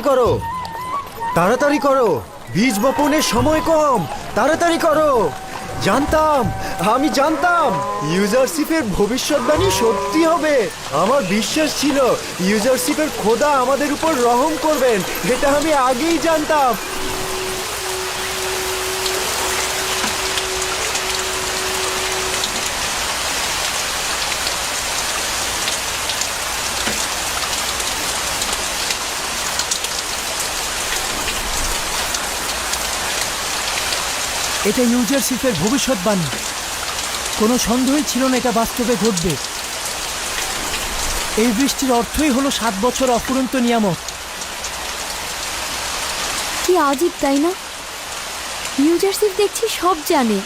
তাড়াতাড়ি করো। তাড়াতাড়ি করো। বীজ বপনের সময় কম। তাড়াতাড়ি করো। জানতাম, আমি জানতাম, ইউজারশিপের ভবিষ্যৎবাণী সত্যি হবে। আমার বিশ্বাস ছিল, ইউজারশিপের খোদা আমাদের উপর রহম করবেন। এটা আমি আগেই জানতাম। এটা ইউজার ইউজারশিপের ভবিষ্যৎবাণী। কোনো সন্দেহই ছিল না এটা বাস্তবে ঘটবে। এই বৃষ্টির অর্থই হলো সাত বছর অফুরন্ত নিয়ামত। কি আজীব, তাই না? ইউজারশিপ দেখছি সব জানে।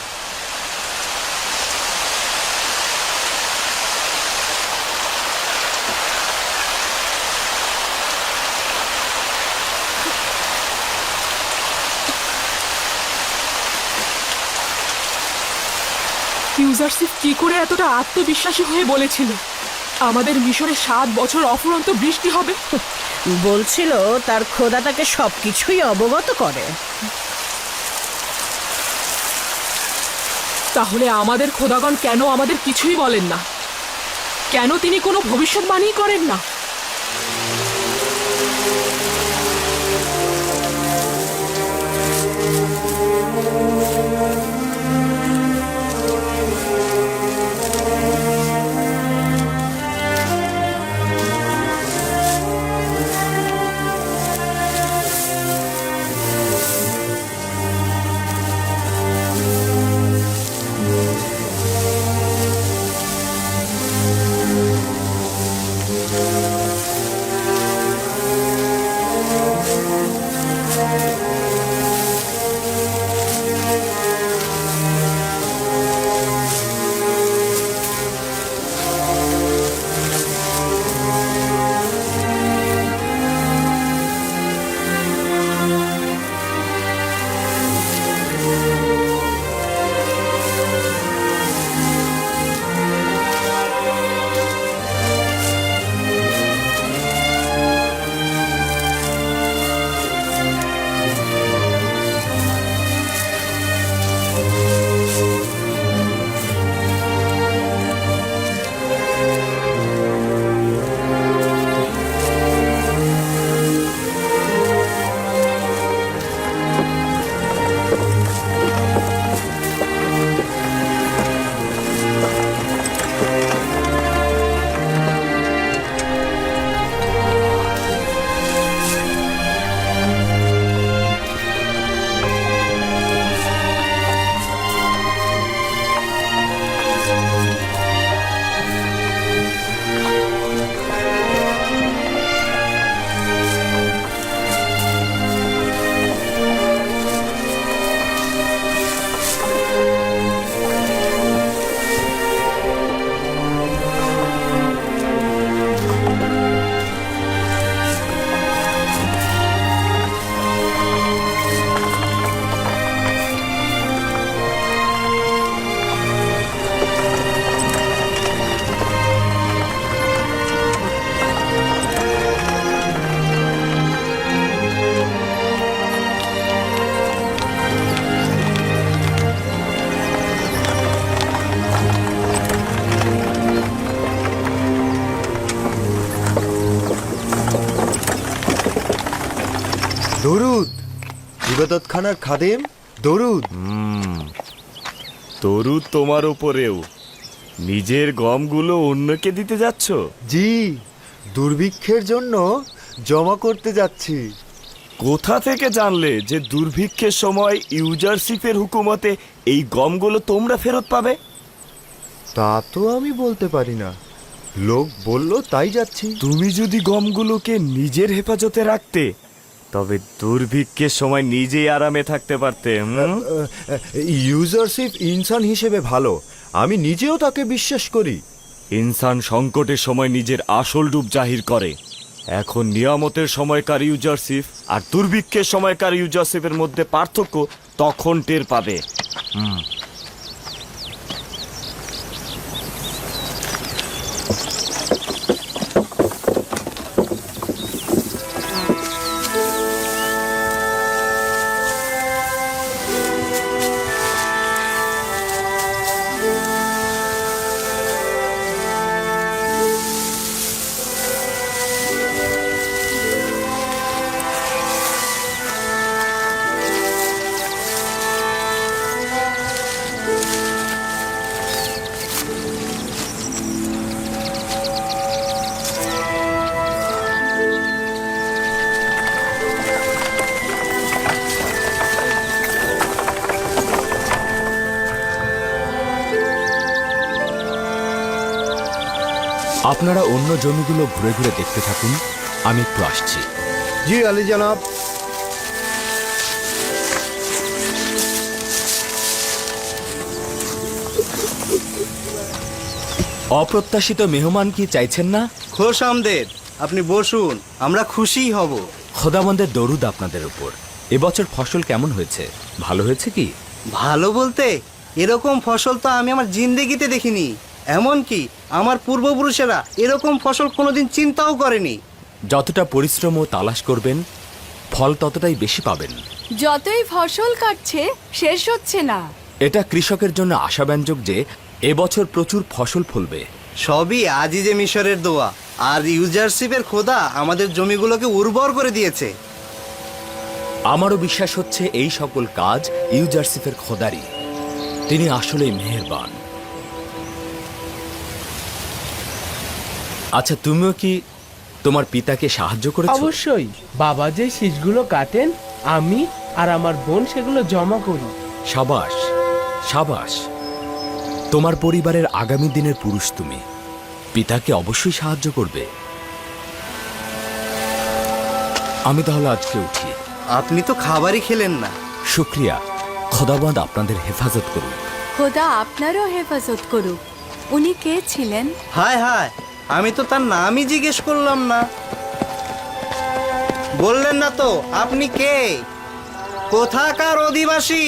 ইউজারশিপ কি করে এতটা আত্মবিশ্বাসী হয়ে বলেছিল? আমাদের মিশরে সাত বছর অফুরন্ত বৃষ্টি হবে। বলছিল তার খোদা তাকে সবকিছুই অবগত করে। তাহলে আমাদের খোদাগণ কেন আমাদের কিছুই বলেন না? কেন তিনি কোনো ভবিষ্যৎবাণী করেন না? দরুদ। ইবাদতখানার খাদেম দরুদ। তরু তোমার ওপরেও নিজের গমগুলো অন্যকে দিতে যাচ্ছ? জি দুর্ভিক্ষের জন্য জমা করতে যাচ্ছি। কোথা থেকে জানলে যে দুর্ভিক্ষের সময় ইউজারশিপের হুকুমতে এই গমগুলো তোমরা ফেরত পাবে? তা তো আমি বলতে পারি না। লোক বলল তাই যাচ্ছি। তুমি যদি গমগুলোকে নিজের হেফাজতে রাখতে তবে দুর্ভিক্ষের সময় নিজেই আরামে থাকতে পারতে হুম? ইউজারশিপ ইনসান হিসেবে ভালো। আমি নিজেও তাকে বিশ্বাস করি। ইনসান সংকটের সময় নিজের আসল রূপ জাহির করে। এখন নিয়ামতের সময়কার ইউজারশিপ আর দুর্ভিক্ষের সময়কার ইউজারশিপের মধ্যে পার্থক্য তখন টের পাবে। আপনারা অন্য জমিগুলো ঘুরে ঘুরে দেখতে থাকুন আমি একটু আসছি। জি আলী জনাব। অপ্রত্যাশিত মেহমান কি চাইছেন না? খোশ আমদের আপনি বসুন আমরা খুশিই হব। খোদাবন্দের দরুদ আপনাদের উপর। এবছর ফসল কেমন হয়েছে? ভালো হয়েছে কি? ভালো বলতে এরকম ফসল তো আমি আমার জিন্দেগিতে দেখিনি। এমনকি আমার পূর্বপুরুষেরা এরকম ফসল কোনোদিন চিন্তাও করেনি। যতটা পরিশ্রম ও তালাশ করবেন ফল ততটাই বেশি পাবেন। যতই ফসল কাটছে শেষ হচ্ছে না। এটা কৃষকের জন্য আশাব্যঞ্জক যে এবছর প্রচুর ফসল ফলবে। সবই আজিজে মিশরের দোয়া আর ইউজারশিপের খোদা আমাদের জমিগুলোকে উর্বর করে দিয়েছে। আমারও বিশ্বাস হচ্ছে এই সকল কাজ ইউজারসিফের খোদারই। তিনি আসলেই মেহেরবান। আচ্ছা তুমিও কি তোমার পিতাকে সাহায্য করেছ? অবশ্যই। বাবা যে শীষগুলো কাটেন আমি আর আমার বোন সেগুলো জমা করি। সাবাস সাবাস। তোমার পরিবারের আগামী দিনের পুরুষ তুমি। পিতাকে অবশ্যই সাহায্য করবে। আমি তাহলে আজকে উঠি। আপনি তো খাবারই খেলেন না। শুক্রিয়া। খোদাবাদ আপনাদের হেফাজত করুন খোদা আপনারও হেফাজত করুক। উনি কে ছিলেন? হায় হায়। আমি তো তার নামই জিজ্ঞেস করলাম না। বললেন না তো আপনি কে? কোথাকার অধিবাসী?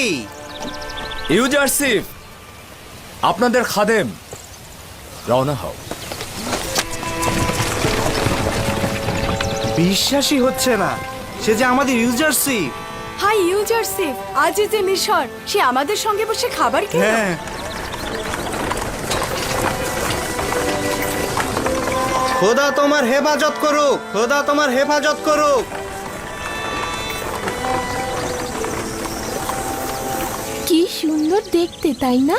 ইউজারসিফ আপনাদের খাদেম। রওনা হও। বিশ্বাসই হচ্ছে না সে যে আমাদের ইউজারশিপ হাই ইউজারসিফ আজ যে মিশর সে আমাদের সঙ্গে বসে খাবার খেলো? খোদা তোমার হেফাজত করুক। খোদা তোমার হেফাজত করুক। কি সুন্দর দেখতে তাই না?